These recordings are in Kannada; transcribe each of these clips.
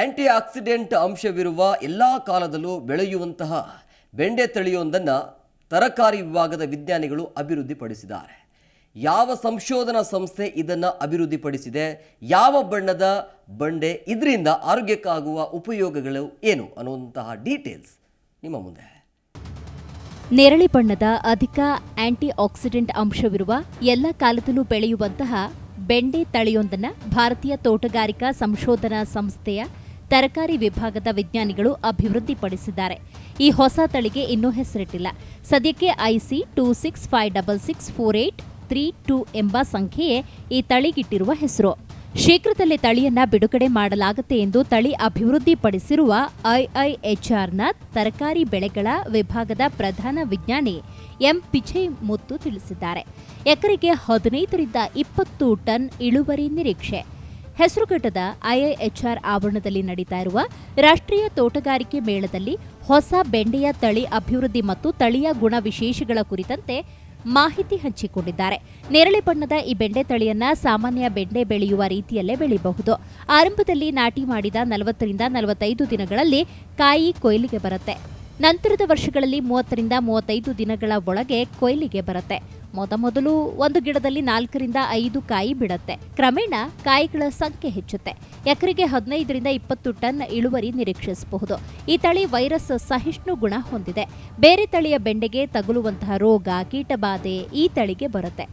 ಆಂಟಿ ಆಕ್ಸಿಡೆಂಟ್ ಅಂಶವಿರುವ ಎಲ್ಲ ಕಾಲದಲ್ಲೂ ಬೆಳೆಯುವಂತಹ ಬೆಂಡೆ ತಳಿಯೊಂದನ್ನು ತರಕಾರಿ ವಿಭಾಗದ ವಿಜ್ಞಾನಿಗಳು ಅಭಿವೃದ್ಧಿಪಡಿಸಿದ್ದಾರೆ. ಯಾವ ಸಂಶೋಧನಾ ಸಂಸ್ಥೆ ಇದನ್ನು ಅಭಿವೃದ್ಧಿಪಡಿಸಿದೆ? ಯಾವ ಬಣ್ಣದ ಬಂಡೆ? ಇದರಿಂದ ಆರೋಗ್ಯಕ್ಕಾಗುವ ಉಪಯೋಗಗಳು ಏನು? ಅನ್ನುವಂತಹ ಡೀಟೇಲ್ಸ್ ನಿಮ್ಮ ಮುಂದೆ. ನೇರಳೆ ಬಣ್ಣದ ಅಧಿಕ ಆಂಟಿ ಆಕ್ಸಿಡೆಂಟ್ ಅಂಶವಿರುವ ಎಲ್ಲ ಕಾಲದಲ್ಲೂ ಬೆಳೆಯುವಂತಹ ಬೆಂಡೆ ತಳಿಯೊಂದನ್ನು ಭಾರತೀಯ ತೋಟಗಾರಿಕಾ ಸಂಶೋಧನಾ ಸಂಸ್ಥೆಯ ತರಕಾರಿ ವಿಭಾಗದ ವಿಜ್ಞಾನಿಗಳು ಅಭಿವೃದ್ಧಿಪಡಿಸಿದ್ದಾರೆ. ಈ ಹೊಸ ತಳಿಗೆ ಇನ್ನೂ ಹೆಸರಿಟ್ಟಿಲ್ಲ. ಸದ್ಯಕ್ಕೆ IC two six five double six four eight three two ಎಂಬ ಸಂಖ್ಯೆಯೇ ಈ ತಳಿಗಿಟ್ಟಿರುವ ಹೆಸರು. ಶೀಘ್ರದಲ್ಲೇ ತಳಿಯನ್ನ ಬಿಡುಗಡೆ ಮಾಡಲಾಗುತ್ತೆ ಎಂದು ತಳಿ ಅಭಿವೃದ್ಧಿಪಡಿಸಿರುವ ಐಐಎಚ್ಆರ್ನ ತರಕಾರಿ ಬೆಳೆಗಳ ವಿಭಾಗದ ಪ್ರಧಾನ ವಿಜ್ಞಾನಿ ಎಂ. ಪಿಚೈ ಮುತ್ತು ತಿಳಿಸಿದ್ದಾರೆ. ಎಕರೆಗೆ ಹದಿನೈದರಿಂದ ಇಪ್ಪತ್ತು ಟನ್ ಇಳುವರಿ ನಿರೀಕ್ಷೆ. ಹೆಸರುಘಟ್ಟದ ಐಐಎಚ್ಆರ್ ಆವರಣದಲ್ಲಿ ನಡೀತಾ ಇರುವ ರಾಷ್ಟ್ರೀಯ ತೋಟಗಾರಿಕೆ ಮೇಳದಲ್ಲಿ ಹೊಸ ಬೆಂಡೆಯ ತಳಿ ಅಭಿವೃದ್ಧಿ ಮತ್ತು ತಳಿಯ ಗುಣ ವಿಶೇಷಗಳ ಕುರಿತಂತೆ ಮಾಹಿತಿ ಹಂಚಿಕೊಂಡಿದ್ದಾರೆ. ನೇರಳೆ ಬಣ್ಣದ ಈ ಬೆಂಡೆ ತಳಿಯನ್ನ ಸಾಮಾನ್ಯ ಬೆಂಡೆ ಬೆಳೆಯುವ ರೀತಿಯಲ್ಲೇ ಬೆಳೆಯಬಹುದು ಆರಂಭದಲ್ಲಿ ನಾಟಿ ಮಾಡಿದ ನಲವತ್ತರಿಂದ ನಲವತ್ತೈದು ದಿನಗಳಲ್ಲಿ ಕಾಯಿ ಕೊಯ್ಲಿಗೆ ಬರುತ್ತೆ. ನಂತರದ ವರ್ಷಗಳಲ್ಲಿ ಮೂವತ್ತರಿಂದ ಮೂವತ್ತೈದು ದಿನಗಳ ಒಳಗೆ ಕೊಯ್ಲಿಗೆ ಬರುತ್ತೆ. ಮೊದಮೊದಲು ಒಂದು ಗಿಡದಲ್ಲಿ ನಾಲ್ಕರಿಂದ ಐದು ಕಾಯಿ ಬಿಡುತ್ತೆ. ಕ್ರಮೇಣ ಕಾಯಿಗಳ ಸಂಖ್ಯೆ ಹೆಚ್ಚುತ್ತೆ. ಎಕರೆಗೆ ಹದಿನೈದರಿಂದ ಇಪ್ಪತ್ತು ಟನ್ ಇಳುವರಿ ನಿರೀಕ್ಷಿಸಬಹುದು. ಈ ತಳಿ ವೈರಸ್ ಸಹಿಷ್ಣು ಗುಣ ಹೊಂದಿದೆ. ಬೇರೆ ತಳಿಯ ಬೆಂಡೆಗೆ ತಗುಲುವಂತಹ ರೋಗ, ಕೀಟಬಾಧೆ ಈ ತಳಿಗೆ ಬರುತ್ತೆ.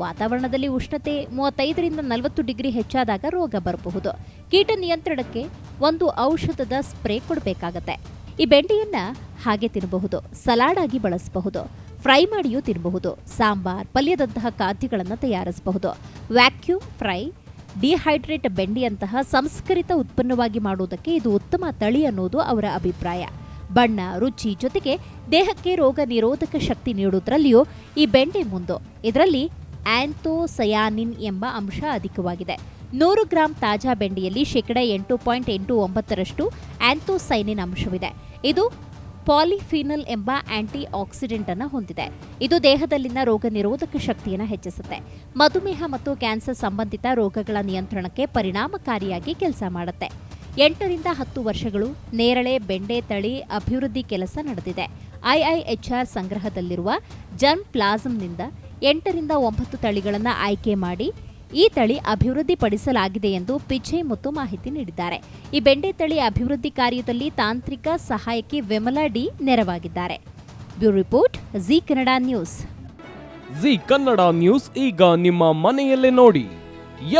ವಾತಾವರಣದಲ್ಲಿ ಉಷ್ಣತೆ ಮೂವತ್ತೈದರಿಂದ ನಲವತ್ತು ಡಿಗ್ರಿ ಹೆಚ್ಚಾದಾಗ ರೋಗ ಬರಬಹುದು. ಕೀಟ ನಿಯಂತ್ರಣಕ್ಕೆ ಒಂದು ಔಷಧದ ಸ್ಪ್ರೇ ಕೊಡಬೇಕಾಗತ್ತೆ. ಈ ಬೆಂಡೆಯನ್ನ ಹಾಗೆ ತಿನ್ನಬಹುದು ಸಲಾಡ್ ಆಗಿ ಬಳಸಬಹುದು. ಫ್ರೈ ಮಾಡಿಯೂ ತಿನ್ನಬಹುದು ಸಾಂಬಾರ್, ಪಲ್ಯದಂತಹ ಖಾದ್ಯಗಳನ್ನು ತಯಾರಿಸಬಹುದು. ವ್ಯಾಕ್ಯೂಮ್ ಫ್ರೈ, ಡಿಹೈಡ್ರೇಟ್ ಬೆಂಡಿಯಂತಹ ಸಂಸ್ಕರಿತ ಉತ್ಪನ್ನವಾಗಿ ಮಾಡುವುದಕ್ಕೆ ಇದು ಉತ್ತಮ ತಳಿ ಅನ್ನೋದು ಅವರ ಅಭಿಪ್ರಾಯ. ಬಣ್ಣ, ರುಚಿ ಜೊತೆಗೆ ದೇಹಕ್ಕೆ ರೋಗ ನಿರೋಧಕ ಶಕ್ತಿ ನೀಡುವುದರಲ್ಲಿಯೂ ಈ ಬೆಂಡೆ ಮುಂದು. ಇದರಲ್ಲಿ ಆಂಥೋಸಯಾನಿನ್ ಎಂಬ ಅಂಶ ಅಧಿಕವಾಗಿದೆ. ನೂರು ಗ್ರಾಂ ತಾಜಾ ಬೆಂಡೆಯಲ್ಲಿ ಶೇಕಡ ಎಂಟು ಪಾಯಿಂಟ್ ಎಂಟು ಒಂಬತ್ತರಷ್ಟು ಆಂಥೋಸೈನಿನ್ ಅಂಶವಿದೆ. ಇದು ಪಾಲಿಫಿನಲ್ ಎಂಬ ಆಂಟಿ ಆಕ್ಸಿಡೆಂಟ್ ಅನ್ನು ಹೊಂದಿದೆ. ಇದು ದೇಹದಲ್ಲಿನ ರೋಗ ನಿರೋಧಕ ಶಕ್ತಿಯನ್ನು ಹೆಚ್ಚಿಸುತ್ತೆ. ಮಧುಮೇಹ ಮತ್ತು ಕ್ಯಾನ್ಸರ್ ಸಂಬಂಧಿತ ರೋಗಗಳ ನಿಯಂತ್ರಣಕ್ಕೆ ಪರಿಣಾಮಕಾರಿಯಾಗಿ ಕೆಲಸ ಮಾಡುತ್ತೆ. ಎಂಟರಿಂದ ಹತ್ತು ವರ್ಷಗಳು ನೇರಳೆ, ಬೆಂಡೆ, ತಳಿ, ಅಭಿವೃದ್ಧಿ ಕೆಲಸ ನಡೆದಿದೆ. ಐಐಎಚ್ಆರ್ ಸಂಗ್ರಹದಲ್ಲಿರುವ ಜರ್ಮ್ ಪ್ಲಾಸಂನಿಂದ ಎಂಟರಿಂದ ಒಂಬತ್ತು ತಳಿಗಳನ್ನು ಆಯ್ಕೆ ಮಾಡಿ ಈ ತಳಿ ಅಭಿವೃದ್ಧಿಪಡಿಸಲಾಗಿದೆ ಎಂದು ಪಿಚೆ ಮತ್ತು ಮಾಹಿತಿ ನೀಡಿದ್ದಾರೆ. ಈ ಬೆಂಡೆ ತಳಿ ಅಭಿವೃದ್ಧಿ ಕಾರ್ಯದಲ್ಲಿ ತಾಂತ್ರಿಕ ಸಹಾಯಕಿ Vimala D ನೆರವಾಗಿದ್ದಾರೆ. Bureau report, Zee Kannada News. Zee Kannada News ಈಗ ನಿಮ್ಮ ಮನೆಯಲ್ಲೇ ನೋಡಿ.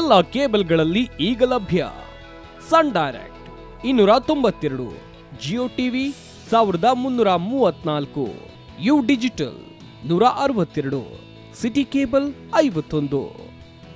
ಎಲ್ಲ ಕೇಬಲ್ಗಳಲ್ಲಿ ಈಗ ಲಭ್ಯ. ಸನ್ ಡೈರೆಕ್ಟ್, ಇನ್ನೂರ ತೊಂಬತ್ತೆರಡು, ಜಿಯೋ ಟಿವಿ, ಸಾವಿರದ ಮುನ್ನೂರ ಮೂವತ್ನಾಲ್ಕು ಯು ಡಿಜಿಟಲ್, ನೂರ ಅರವತ್ತೆರಡು, ಸಿಟಿ ಕೇಬಲ್ ಐವತ್ತೊಂದು.